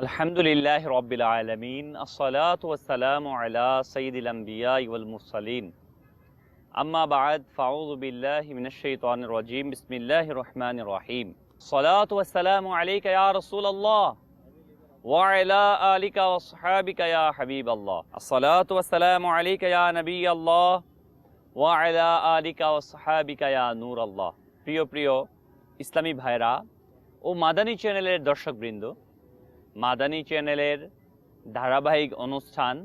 আলহামদুলিল্লাহ রব্বিল আলমিন আসসালাতু ওয়াসসালামু আলা সাইয়্যিদিল আম্বিয়া ওয়াল মুরসালিন আম্মা বাদ ফাউযু বিল্লাহি মিনাশ শাইতানির রাজীম বিসমিল্লাহির রহমানির রহিম সালাতু ওয়াসসালামু আলাইকা ইয়া রাসূলুল্লাহ ওয়া আলা আলিকা ওয়া আসহাবিকা ইয়া হাবিবাল্লাহ আসসালাতু ওয়াসসালামু আলাইকা ইয়া নবিয়াল্লাহ ওয়া আলা আলিকা ওয়া আসহাবিকা ইয়া নূরাল্লাহ প্রিয় প্রিয় ইসলামী ভাইরা ও মাদানী চ্যানেলের দর্শকবৃন্দ মাদানী চ্যানেলের ধারাবাহিক অনুষ্ঠান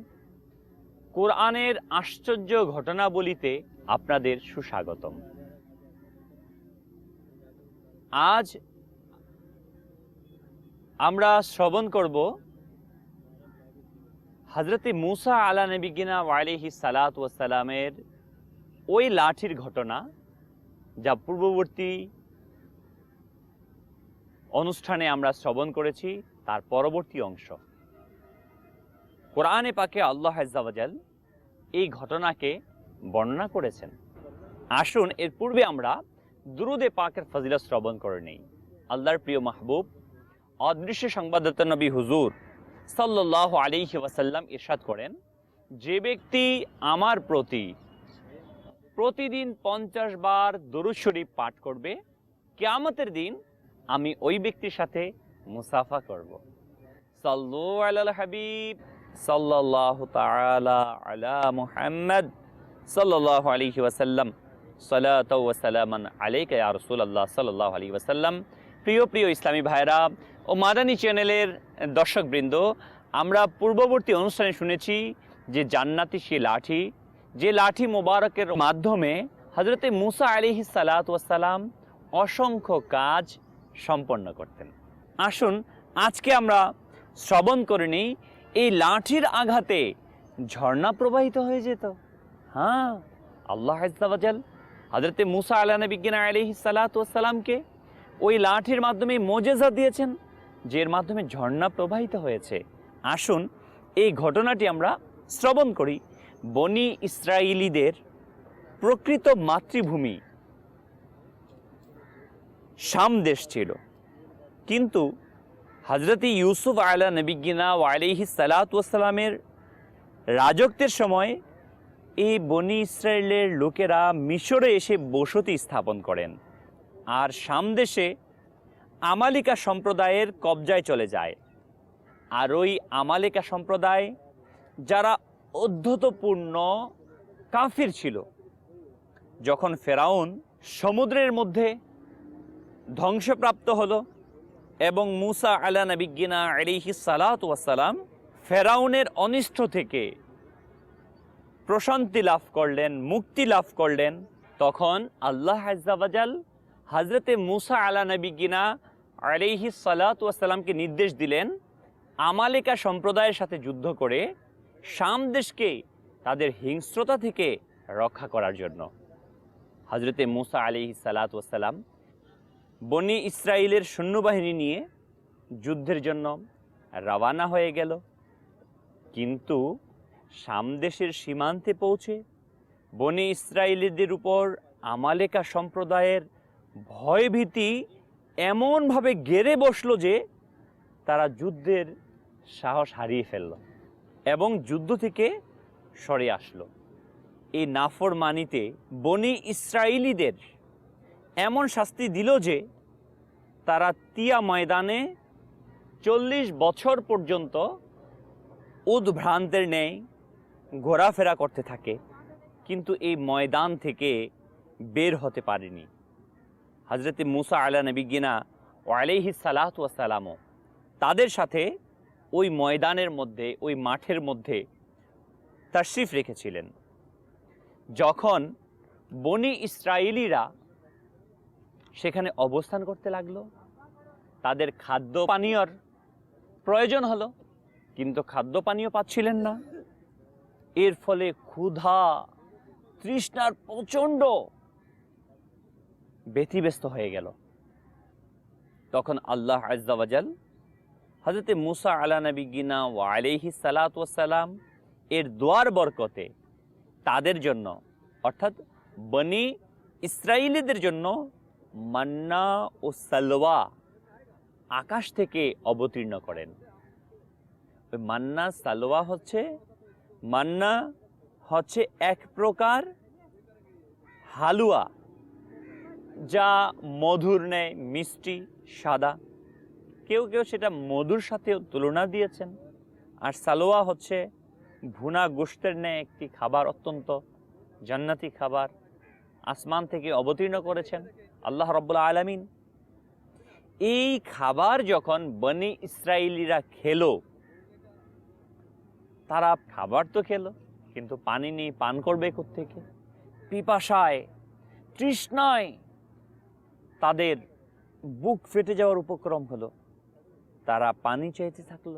কোরআনের আশ্চর্য ঘটনাবলিতে আপনাদের সুস্বাগতম। আজ আমরা শ্রবণ করব হজরতে মুসা আলা নবিগিনা ওয়ালিহি সালাত ওয়াসালামের ওই লাঠির ঘটনা, যা পূর্ববর্তী অনুষ্ঠানে আমরা শ্রবণ করেছি। তার পরবর্তী অংশ। কোরআনে পাকে আল্লাহ হাজাল এই ঘটনাকে বর্ণনা করেছেন। আসুন, এর পূর্বে আমরা দুরুদে পাকের ফজিলা শ্রবণ করে নেই। আল্লাহর প্রিয় মাহবুব, অদৃশ্য সংবাদদাতা নবী হুজুর সাল্লাহ আলিহি ওয়াসাল্লাম ইরশাদ করেন, যে ব্যক্তি আমার প্রতি প্রতিদিন পঞ্চাশ বার দরুদ শরীফ পাঠ করবে, কেয়ামতের দিন আমি ওই ব্যক্তির সাথে মুসাফা করব। সাল্লু আলাল হাবিব, সাল্লাল্লাহু তাআলা আলা মুহাম্মদ সাল্লাল্লাহু আলাইহি ওয়াসাল্লাম। সালাতু ওয়া সালামান আলাইকা ইয়া রাসূলুল্লাহ সাল্লাল্লাহু আলাইহি ওয়াসাল্লাম। প্রিয় প্রিয় ইসলামী ভাইরা ও মাদানী চ্যানেলের দর্শকবৃন্দ, আমরা পূর্ববর্তী অনুষ্ঠানে শুনেছি যে জান্নাতি সে লাঠি, যে লাঠি মোবারকের মাধ্যমে হজরতে মুসা আলিহি সালাত ওয়াসালাম অসংখ্য কাজ সম্পন্ন করতেন। আসুন, আজকে আমরা শ্রবণ করে নিই, এই লাঠির আঘাতে ঝর্ণা প্রবাহিত হয়ে যেত। হ্যাঁ আল্লাহ হাজাল হজরতে মুসা আল্লাহ নবিজ্ঞান আলহি সালাতামকে ওই লাঠির মাধ্যমে মোজেজা দিয়েছেন যে এর মাধ্যমে ঝর্ণা প্রবাহিত হয়েছে। আসুন, এই ঘটনাটি আমরা শ্রবণ করি। বনি ইসরায়েলিদের প্রকৃত মাতৃভূমি শাম দেশ ছিল। কিন্তু হজরতি ইউসুফ আলা নবিগিনা ওয়ালিহি সালাতামের রাজত্বের সময় এই বনি ইসরায়েলের লোকেরা মিশরে এসে বসতি স্থাপন করেন আর সামদেশে আমালিকা সম্প্রদায়ের কবজায় চলে যায়। আর ওই আমালিকা সম্প্রদায় যারা অধ্যতপূর্ণ কাফির ছিল, যখন ফেরাউন সমুদ্রের মধ্যে ধ্বংসপ্রাপ্ত হলো এবং মুসা আলা নবিগিনা আলিহি সালাতাম ফেরাউনের অনিষ্ট থেকে প্রশান্তি লাভ করলেন, মুক্তি লাভ করলেন। তখন আল্লাহ হাজাবাজাল হজরতে মুসা আলা নবিগিনা আলিহি সালাতামকে নির্দেশ দিলেন, আমালিকা সম্প্রদায়ের সাথে যুদ্ধ করে শাম দেশকে তাদের হিংস্রতা থেকে রক্ষা করার জন্য। হজরতে মুসা আলিহি সালাতাম বনি ইসরায়েলের সৈন্যবাহিনী নিয়ে যুদ্ধের জন্য রওয়ানা হয়ে গেল। কিন্তু সামদেশের সীমান্তে পৌঁছে বনি ইসরায়েলিদের উপর আমালেকা সম্প্রদায়ের ভয়ভীতি এমনভাবে গেড়ে বসল যে তারা যুদ্ধের সাহস হারিয়ে ফেলল এবং যুদ্ধ থেকে সরে আসলো। এই নাফর মানিতে বনি ইসরায়েলিদের এমন শাস্তি দিল যে তারা তিয়া ময়দানে চল্লিশ বছর পর্যন্ত উদ্ভ্রান্তের নেই ঘোরাফেরা করতে থাকে, কিন্তু এই ময়দান থেকে বের হতে পারেনি। হজরত মুসা আলা নবিগিনা আলাইহি সালাতামও তাদের সাথে ওই ময়দানের মধ্যে, ওই মাঠের মধ্যে তাশরিফ রেখেছিলেন। যখন বনি ইসরায়েলিরা সেখানে অবস্থান করতে লাগল। তাদের খাদ্য পানীয়র প্রয়োজন হলো, কিন্তু খাদ্য পানীয় পাচ্ছিলেন না। এর ফলে ক্ষুধা, তৃষ্ণার প্রচণ্ড ব্যতিব্যস্ত হয়ে গেল। তখন আল্লাহ আজাল হজরতে মুসা আলা নবী গিনা ও আলিহি সালাতাম এর দোয়ার বরকতে তাদের জন্য, অর্থাৎ বনি ইসরায়েলিদের জন্য মান্না ও সালোয়া আকাশ থেকে অবতীর্ণ করেন। ওই মান্না সালোয়া হচ্ছে, মান্না হচ্ছে এক প্রকার হালুয়া, যা মধুর নেয় মিষ্টি, সাদা। কেউ কেউ সেটা মধুর সাথেও তুলনা দিয়েছেন। আর সালোয়া হচ্ছে ভুনা গোষ্ঠের ন্যায় একটি খাবার অত্যন্ত জান্নাতি খাবার। আসমান থেকে অবতীর্ণ করেছেন। আল্লাহ রব্বুল আলমিন। এই খাবার যখন বনি ইসরায়েলিরা খেলো, তারা খাবার তো খেলো, কিন্তু পানি নেই, পান করবে থেকে পিপাসায়, তৃষ্ণায় তাদের বুক ফেটে যাওয়ার উপক্রম হলো। তারা পানি চাইতে থাকল।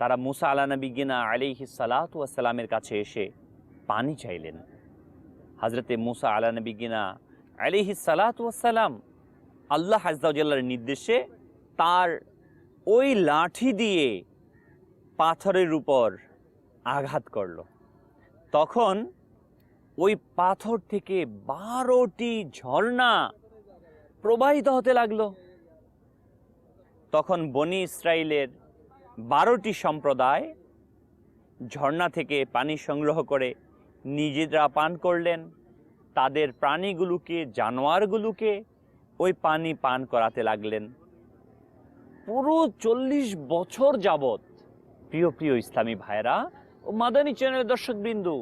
তারা মুসা আলা নবী গিনা আলিহি সালাতামের কাছে এসে পানি চাইলেন। হজরতে মুসা আলা নবী গিনা আলিহি সালাতাম আল্লাহ হাজদাউল্লাহর নির্দেশে তার ওই লাঠি দিয়ে পাথরের উপর আঘাত করল। তখন ওই পাথর থেকে বারোটি ঝর্ণা প্রবাহিত হতে লাগল। তখন বনি ইসরায়েলের বারোটি সম্প্রদায় ঝর্ণা থেকে পানি সংগ্রহ করে নিজেরা পান করলেন। তাদের প্রাণীগুলোকে, জানোয়ারগুলোকে ওই পানি পান করাতে লাগলেন। পুরো চল্লিশ বছর যাবত প্রিয় প্রিয় ইসলামী ভাইরা ও মাদানী চ্যানেল দর্শকবৃন্দু,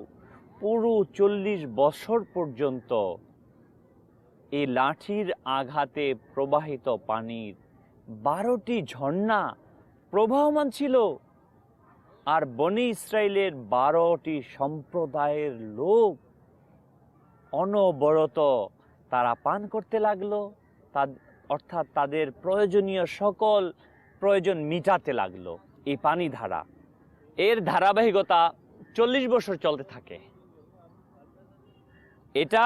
পুরো চল্লিশ বছর পর্যন্ত এই লাঠির আঘাতে প্রবাহিত পানির বারোটি ঝর্ণা প্রবাহমান ছিল আর বনি ইসরায়েলের বারোটি সম্প্রদায়ের লোক অনবরত তারা পান করতে লাগল তা অর্থাৎ তাদের প্রয়োজনীয় সকল প্রয়োজন মিটাতে লাগল এই পানি ধারা। এর ধারাবাহিকতা চল্লিশ বছর চলতে থাকে। এটা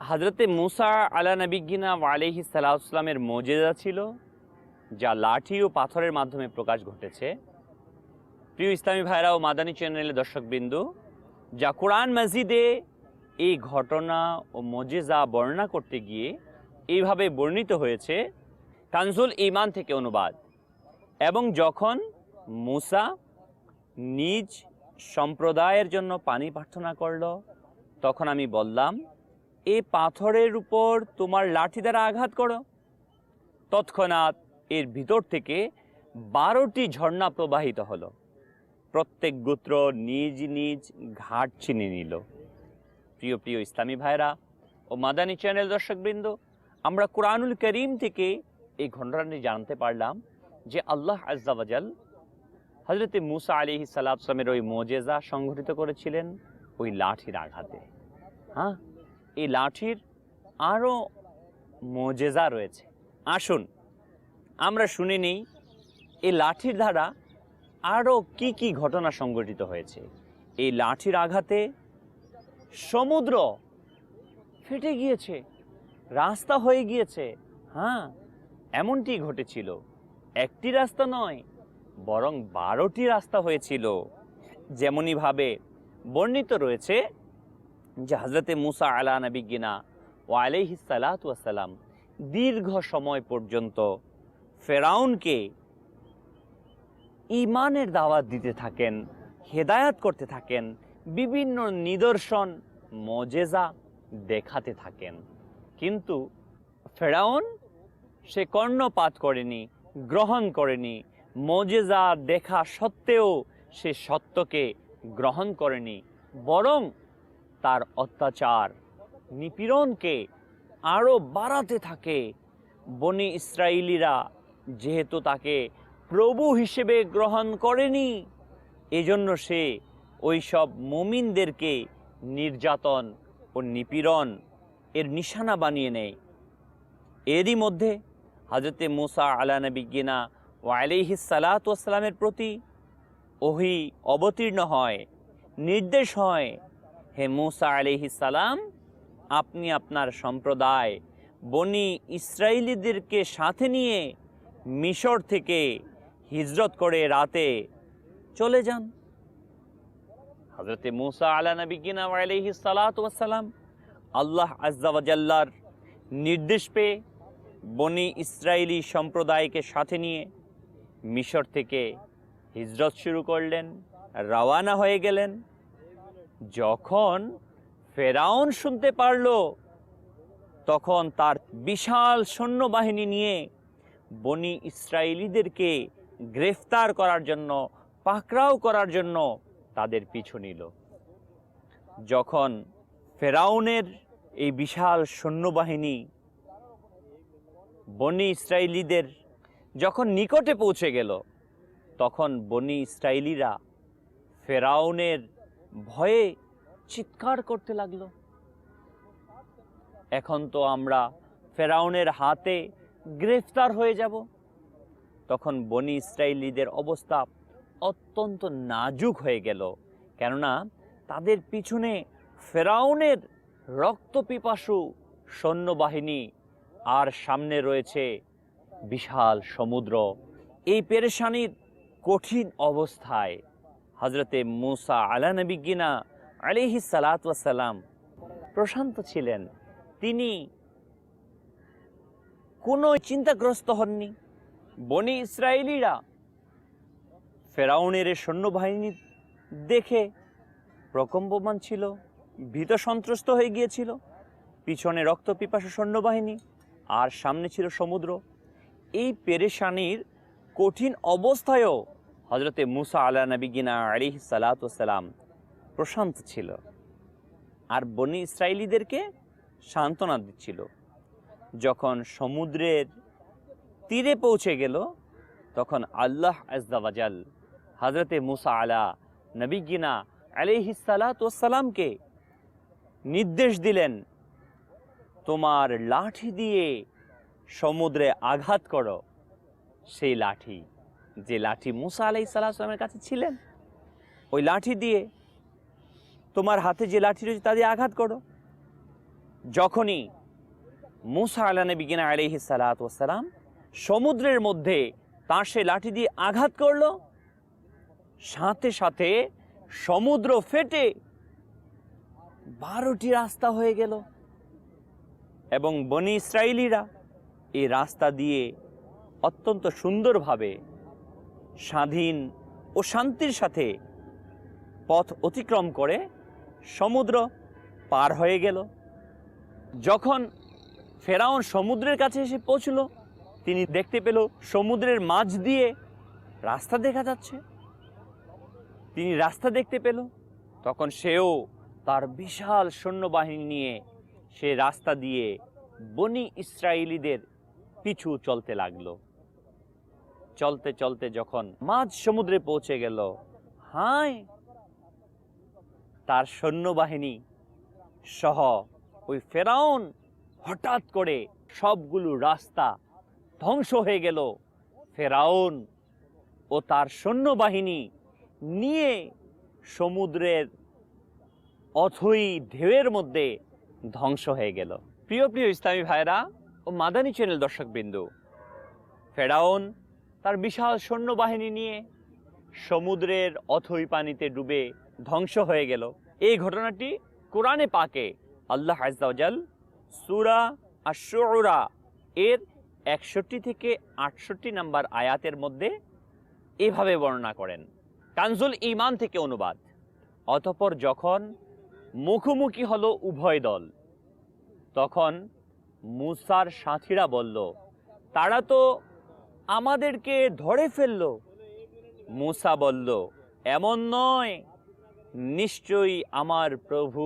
হজরতে মুসা আলা নবিগিনা আলিহি সাল্লাহামের মজেদা ছিল, যা লাঠি ও পাথরের মাধ্যমে প্রকাশ ঘটেছে। প্রিয় ইসলামী ভাইরা ও মাদানী চ্যানেলের দর্শকবিন্দু, যা কোরআন মসজিদে এই ঘটনা ও মজেজা বর্ণনা করতে গিয়ে এইভাবে বর্ণিত হয়েছে কানজুল ইমান থেকে অনুবাদ। এবং যখন মুসা নিজ সম্প্রদায়ের জন্য পানি প্রার্থনা করল, তখন আমি বললাম, এ পাথরের উপর তোমার লাঠি দ্বারা আঘাত করো। তৎক্ষণাৎ এর ভিতর থেকে বারোটি ঝর্ণা প্রবাহিত হলো। প্রত্যেক গোত্র নিজ নিজ ঘাট চিনে নিল। প্রিয় প্রিয় ইসলামী ভাইরা ও মাদানী চ্যানেল দর্শকবৃন্দ, আমরা কোরআনুল করিম থেকে এই ঘটনাটি জানতে পারলাম যে আল্লাহ আজাল হজরতে মুসা আলী সাল্লামের ওই মোজেজা সংঘটিত করেছিলেন ওই লাঠির আঘাতে। হ্যাঁ? এই লাঠির আরও মোজেজা রয়েছে। আসুন, আমরা শুনে নিই, এই লাঠির দ্বারা আরও কি কি ঘটনা সংঘটিত হয়েছে? এই লাঠির আঘাতে সমুদ্র ফেটে গিয়েছে, রাস্তা হয়ে গিয়েছে। হ্যাঁ এমনটি ঘটেছিল। একটি রাস্তা নয়, বরং বারোটি রাস্তা হয়েছিল। যেমনইভাবে বর্ণিত রয়েছে যে হজরতে মুসা আলা নবিগিনা ও আলাইহিসালাতাম দীর্ঘ সময় পর্যন্ত ফেরাউনকে ইমানের দাওয়াত দিতে থাকেন, হেদায়াত করতে থাকেন বিভিন্ন নিদর্শন মজেজা দেখাতে থাকেন। কিন্তু ফেরাউন সে কর্ণপাত করেনি, গ্রহণ করেনি। মজেজা দেখা সত্ত্বেও সে সত্যকে গ্রহণ করেনি, বরং তার অত্যাচার নিপীড়নকে আরও বাড়াতে থাকে। বনি ইসরায়েলিরা যেহেতু তাকে প্রভু হিসেবে গ্রহণ করেনি, এজন্য সে ওই সব মুমিনদেরকে নির্যাতন ও নিপীড়ন এর নিশানা বানিয়ে নেয়। এরই মধ্যে হাজরতে মুসা আলা নবিগিনা ও আলিহিস সালাতামের প্রতি ওহি অবতীর্ণ হয়, নির্দেশ হয়, হে মুসা আলিহিস সালাম, আপনি আপনার সম্প্রদায় বনি ইসরায়েলিদেরকে সাথে নিয়ে মিশর থেকে হিজরত করে রাতে চলে যান। হজরতে মুসা আলা নবিগিনা আলহি সালাতাম আল্লাহ আজ্জাওয়াজাল্লার নির্দেশ পেয়ে বনি ইসরায়েলি সম্প্রদায়কে সাথে নিয়ে মিশর থেকে হিজরত শুরু করলেন, রওয়ানা হয়ে গেলেন। যখন ফেরাউন শুনতে পারল, তখন তার বিশাল সৈন্যবাহিনী নিয়ে বনি ইসরায়েলিদেরকে গ্রেফতার করার জন্য, পাকড়াও করার জন্য তাদের পিছু নিল। যখন ফেরাউনের এই বিশাল সৈন্যবাহিনী বনি ইসরায়েলিদের যখন নিকটে পৌঁছে গেল, তখন বনি ইসরায়েলিরা ফেরাউনের ভয়ে চিৎকার করতে লাগল। এখন তো আমরা ফেরাউনের হাতে গ্রেফতার হয়ে যাব। তখন বনি ইসরায়েলিদের অবস্থা অত্যন্ত নাজুক হয়ে গেল, কেননা তাদের পিছনে ফেরাউনের রক্তপিপাসু সৈন্যবাহিনী আর সামনে রয়েছে বিশাল সমুদ্র। এই পেরেশানির কঠিন অবস্থায় হজরতে মুসা আলা নবিগিনা আলিহি সালাতাম প্রশান্ত ছিলেন। তিনি কোনো চিন্তাগ্রস্ত হননি। বনি ইসরায়েলিরা ফেরাউনের সৈন্যবাহিনী দেখে প্রকম্পমান ছিল ভীত সন্ত্রস্ত হয়ে গিয়েছিল। পিছনে রক্ত পিপাসা সৈন্যবাহিনী, আর সামনে ছিল সমুদ্র। এই পেরেশানির কঠিন অবস্থায়ও হজরতে মুসা আলা নবিগিনা আলিহ সালাতাম প্রশান্ত ছিল, আর বনি ইসরায়েলিদেরকে সান্ত্বনা দিচ্ছিল। যখন সমুদ্রের তীরে পৌঁছে গেল, তখন আল্লাহ আজদাওয়াজাল হজরতে মুসা আলা নবিগিনা আলিহিসালাতামকে নির্দেশ দিলেন, তোমার লাঠি দিয়ে সমুদ্রে আঘাত করো। সেই লাঠি, যে লাঠি মুসা আলাই সাল্লামের কাছে ছিলেন, ওই লাঠি দিয়ে তোমার হাতে যে লাঠি রয়েছে তা দিয়ে আঘাত করো। যখনই মুসা আলা নবী গিনা আলহি সালাতাম সমুদ্রের মধ্যে তার সে লাঠি দিয়ে আঘাত করল সাথে সাথে সমুদ্র ফেটে বারোটি রাস্তা হয়ে গেল। এবং বনি ইসরায়েলিরা এই রাস্তা দিয়ে অত্যন্ত সুন্দরভাবে স্বাধীন ও শান্তির সাথে পথ অতিক্রম করে সমুদ্র পার হয়ে গেল। যখন ফেরাউন সমুদ্রের কাছে এসে পৌঁছল, তিনি দেখতে পেল সমুদ্রের মাঝ দিয়ে রাস্তা দেখা যাচ্ছে। তিনি রাস্তা দেখতে পেল। তখন সেও তার বিশাল সৈন্যবাহিনী নিয়ে সে রাস্তা দিয়ে বনি ইসরায়েলিদের পিছু চলতে লাগল। চলতে চলতে যখন মাঝ সমুদ্রে পৌঁছে গেল, হায়! তার সৈন্যবাহিনী সহ ওই ফেরাউন হঠাৎ করে সবগুলো রাস্তা ধ্বংস হয়ে গেল। ফেরাউন ও তার সৈন্যবাহিনী নিয়ে সমুদ্রের অথই ঢেউয়ের মধ্যে ধ্বংস হয়ে গেল। প্রিয় প্রিয় ইসলামী ভাইরা ও মাদানী চ্যানেল দর্শকবৃন্দু, ফেরাউন তার বিশাল সৈন্যবাহিনী নিয়ে সমুদ্রের অথই পানিতে ডুবে ধ্বংস হয়ে গেল। এই ঘটনাটি কোরআনে পাকে। আল্লাহ আজাল সুরা আশুরা এর একষট্টি থেকে আটষট্টি নাম্বার আয়াতের মধ্যে এভাবে বর্ণনা করেন। কানজুল ইমান থেকে অনুবাদ। অতপর যখন মুখোমুখি হলো উভয় দল, তখন মুসার সাথীরা বলল, তারা তো আমাদেরকে ধরে ফেলল। মুসা বলল, এমন নয়, নিশ্চয়ই আমার প্রভু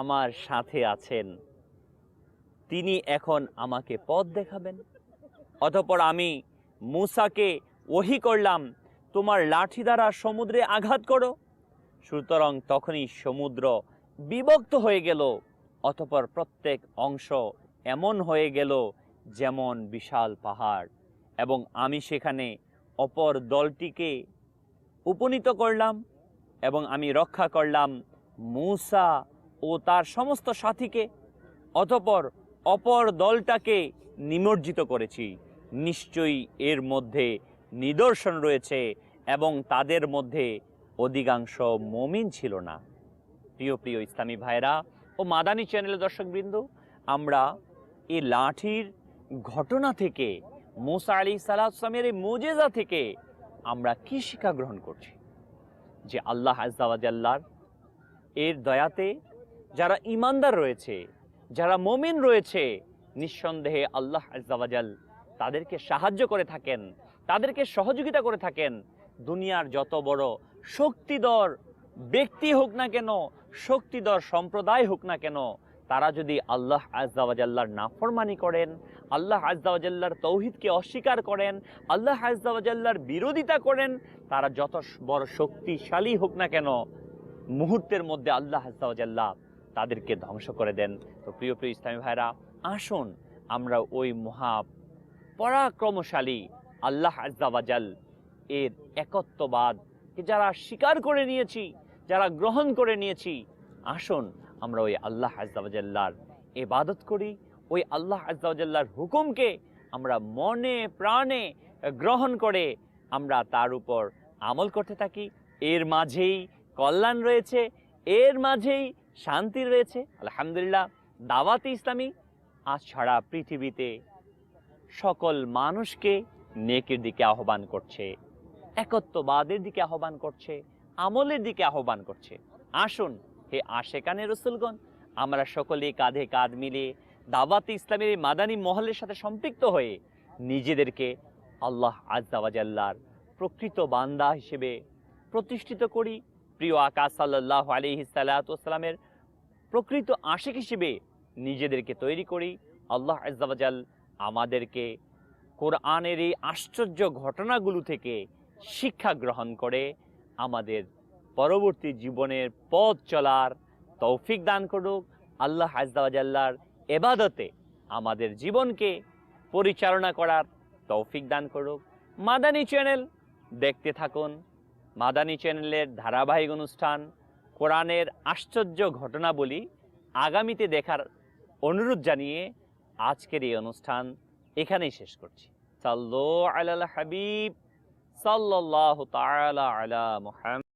আমার সাথে আছেন। তিনি এখন আমাকে পথ দেখাবেন। অতপর আমি মুসাকে ওহি করলাম তোমার লাঠি দ্বারা সমুদ্রে আঘাত করো। সুতরাং তখনই সমুদ্র বিভক্ত হয়ে গেল, অতপর প্রত্যেক অংশ এমন হয়ে গেল যেমন বিশাল পাহাড়, এবং আমি সেখানে অপর দলটিকে উপনীত করলাম, এবং আমি রক্ষা করলাম মূসা ও তার সমস্ত সাথীকে, অতপর অপর দলটাকে নিমজ্জিত করেছি। নিশ্চয়ই এর মধ্যে নিদর্শন রয়েছে এবং তাদের মধ্যে অধিকাংশ মমিন ছিল না। প্রিয় প্রিয় ইসলামী ভাইরা ও মাদানী চ্যানেলের দর্শকবৃন্দ, আমরা এই লাঠির ঘটনা থেকে, মোসা আলী সালামের এই মোজেজা থেকে আমরা কি শিক্ষা গ্রহণ করছি? যে আল্লাহ আজ্জাওয়াজাল্লার এর দয়াতে যারা ইমানদার রয়েছে, যারা মমিন রয়েছে, নিঃসন্দেহে আল্লাহ আজ্জাওয়াজাল তাদেরকে সাহায্য করে থাকেন তাদেরকে সহযোগিতা করে থাকেন। দুনিয়ার যত বড় শক্তিধর ব্যক্তি হোক না কেন, শক্তিধর সম্প্রদায় হোক না কেন, তারা যদি আল্লাহ আজ্জাওয়াজাল্লার নাফরমানি করেন, আল্লাহ আজ্জাওয়াজাল্লার তৌহিদকে অস্বীকার করেন, আল্লাহ আজ্জাওয়াজাল্লার বিরোধিতা করেন, তারা যত বড় শক্তিশালী হোক না কেন, মুহূর্তের মধ্যে আল্লাহ আজ্জাওয়াজাল্লাহ তাদেরকে ধ্বংস করে দেন। তো প্রিয় প্রিয় ইসলামী ভাইরা আসুন আমরা ওই মহা পরাক্রমশালী আল্লাহ আজ্জাওয়াজাল এর একত্ববাদকে যারা স্বীকার করে নিয়েছি, যারা গ্রহণ করে নিয়েছি, আসুন আমরা ওই আল্লাহ আজ্জাওয়াজাল্লার এবাদত করি, ওই আল্লাহ আজ্জাওয়াজাল্লার হুকুমকে আমরা মনে প্রাণে গ্রহণ করে আমরা তার উপর আমল করতে থাকি। এর মাঝেই কল্যাণ রয়েছে, এর মাঝেই শান্তি রয়েছে। আলহামদুলিল্লাহ, দাওয়াতে ইসলামী, আজ ছাড়া পৃথিবীতে সকল মানুষকে নেকের দিকে আহ্বান করছে, একত্ববাদের দিকে আহ্বান করছে, আমলের দিকে আহ্বান করছে। আসুন হে আশেকানে রসুলগণ, আমরা সকলে কাঁধে কাঁধ মিলে দাওয়াতে ইসলামের মাদানী মহলের সাথে সম্পৃক্ত হয়ে নিজেদেরকে আল্লাহ আজ্জাওয়াজাল্লার প্রকৃত বান্দা হিসেবে প্রতিষ্ঠিত করি। প্রিয় আকাশ সাল্লাহ আলিহি সাল্লাতামের প্রকৃত আশিক হিসেবে নিজেদেরকে তৈরি করি। আল্লাহ আজ্জাওয়াজাল আমাদেরকে কোরআনের এই আশ্চর্য ঘটনাগুলো থেকে শিক্ষা গ্রহণ করে আমাদের পরবর্তী জীবনের পথ চলার তৌফিক দান করুক। আল্লাহ আজদাওয়াজাল্লার এবাদতে আমাদের জীবনকে পরিচালনা করার তৌফিক দান করুক। মাদানী চ্যানেল দেখতে থাকুন। মাদানী চ্যানেলের ধারাবাহিক অনুষ্ঠান, কোরআনের আশ্চর্য ঘটনাবলী আগামীতে দেখার অনুরোধ জানিয়ে আজকের এই অনুষ্ঠান এখানেই শেষ করছি। সাল্লো আলাল হাবিব সাল্লাহ তালা আলা মুহাম্মদ।